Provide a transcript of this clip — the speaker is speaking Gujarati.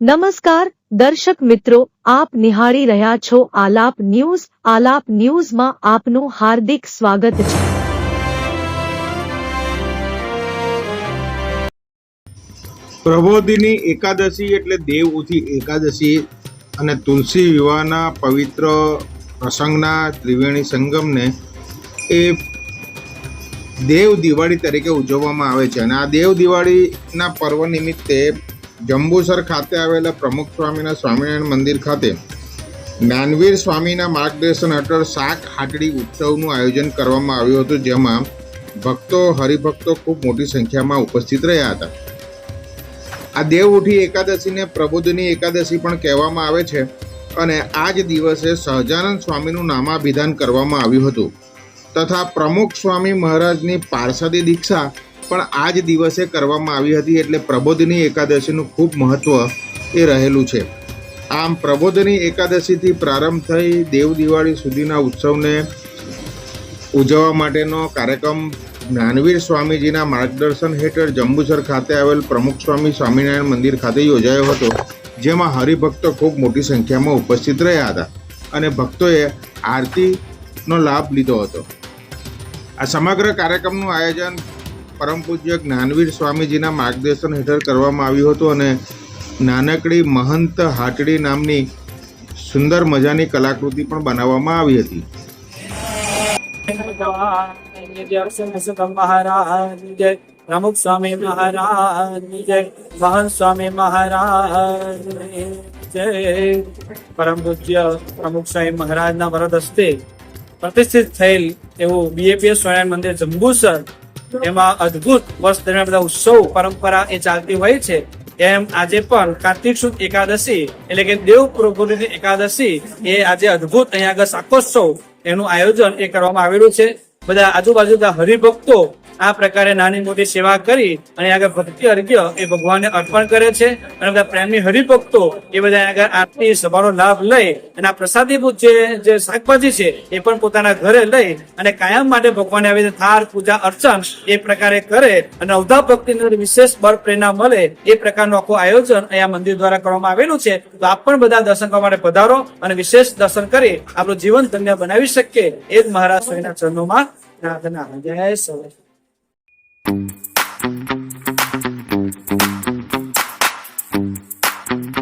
નમસ્કાર, દર્શક મિત્રો, આપ નિહાળી રહ્યા છો આલાપ ન્યૂઝ. આલાપ ન્યૂઝમાં આપનું હાર્દિક સ્વાગત છે. પ્રબોધિની એકાદશી એટલે દેવ ઉઠી એકાદશી અને તુલસી વિવાહના પવિત્ર પ્રસંગના ત્રિવેણી સંગમને એ દેવ દિવાળી તરીકે ઉજવવામાં આવે છે અને આ દેવ દિવાળીના પર્વ નિમિત્તે જંબુસર ખાતે આવેલા પ્રમુખ સ્વામીના સ્વામિનારાયણ મંદિર ખાતે જ્ઞાનવીર સ્વામીના માર્ગદર્શન હેઠળ શાક હાટડી ઉત્સવનું આયોજન કરવામાં આવ્યું હતું, જેમાં ભક્તો, હરિભક્તો ખૂબ મોટી સંખ્યામાં ઉપસ્થિત રહ્યા હતા. આ દેવ ઉઠી એકાદશીને પ્રબુદ્ધની એકાદશી પણ કહેવામાં આવે છે અને આ જ દિવસે સહજાનંદ સ્વામીનું નામાભિધાન કરવામાં આવ્યું હતું. તથા પ્રમુખ સ્વામી મહારાજની પાર્ષદી દીક્ષા પણ આ જ દિવસે કરવામાં આવી હતી એટલે પ્રબોધની એકાદશીનું ખૂબ મહત્ત્વ એ રહેલું છે. આમ પ્રબોધની એકાદશીથી પ્રારંભ થઈ દેવ દિવાળી સુધીના ઉત્સવને ઉજવવા માટેનો કાર્યક્રમ જ્ઞાનવીર સ્વામીજીના માર્ગદર્શન હેઠળ જંબુસર ખાતે આવેલ પ્રમુખ સ્વામી સ્વામિનારાયણ મંદિર ખાતે યોજાયો હતો, જેમાં હરિભક્તો ખૂબ મોટી સંખ્યામાં ઉપસ્થિત રહ્યા હતા અને ભક્તોએ આરતીનો લાભ લીધો હતો. આ સમગ્ર કાર્યક્રમનું આયોજન પરમ પૂજ્ય જ્ઞાનવીર સ્વામીજીના માર્ગદર્શન હેઠળ કરવામાં આવ્યું હતું અને નાનકડી મહંત હાટડી નામની સુંદર મજાની કલાકૃતિ પણ બનાવવામાં આવી હતી. પ્રમુખ સ્વામી મહારાજ, જય મહંત સ્વામી મહારાજ જય. પરમ પૂજ્ય પ્રમુખ સ્વામી મહારાજના વરદ હસ્તે પ્રતિષ્ઠિત થયેલ એવું બીએપીએસ સ્વામિનારાયણ મંદિર જંબુસર એમાં અદભુત વર્ષ દરમિયાન બધા ઉત્સવ, પરંપરા એ ચાલતી હોય છે. એમ આજે પણ કાર્તિક સુદ એકાદશી, એટલે કે દેવ પ્રભુની એકાદશી એ આજે અદભુત અહીંયા આગળ શાકોત્સવ એનું આયોજન એ કરવામાં આવેલું છે. બધા આજુબાજુના હરિભક્તો આ પ્રકારે નાની મોટી સેવા કરી અને આગળ ભક્તિ અર્ઘ્ય એ ભગવાનને અર્પણ કરે છે. અને બધા પ્રેમી હરિભક્તો એ બધા આગળ આરતી સભાનો લાભ લઈ અને આ પ્રસાદીભૂત જે શાકભાજી છે એ પણ પોતાના ઘરે લઈ અને કાયમ માટે ભગવાનને આવી રીતે પૂજા, અર્ચન એ પ્રકારે કરે અને અવધા ભક્તિની વિશેષ બળ, પ્રેરણા મળે એ પ્રકારનું આખું આયોજન અહીંયા મંદિર દ્વારા કરવામાં આવેલું છે. તો આપ પણ બધા દર્શન કરવા માટે પધારો અને વિશેષ દર્શન કરી આપણું જીવન ધન્ય બનાવી શકીએ. એ જ મહારાજ સ્વામીના ચરણોમાં પ્રાર્થના. જય સવાય Mm-hmm.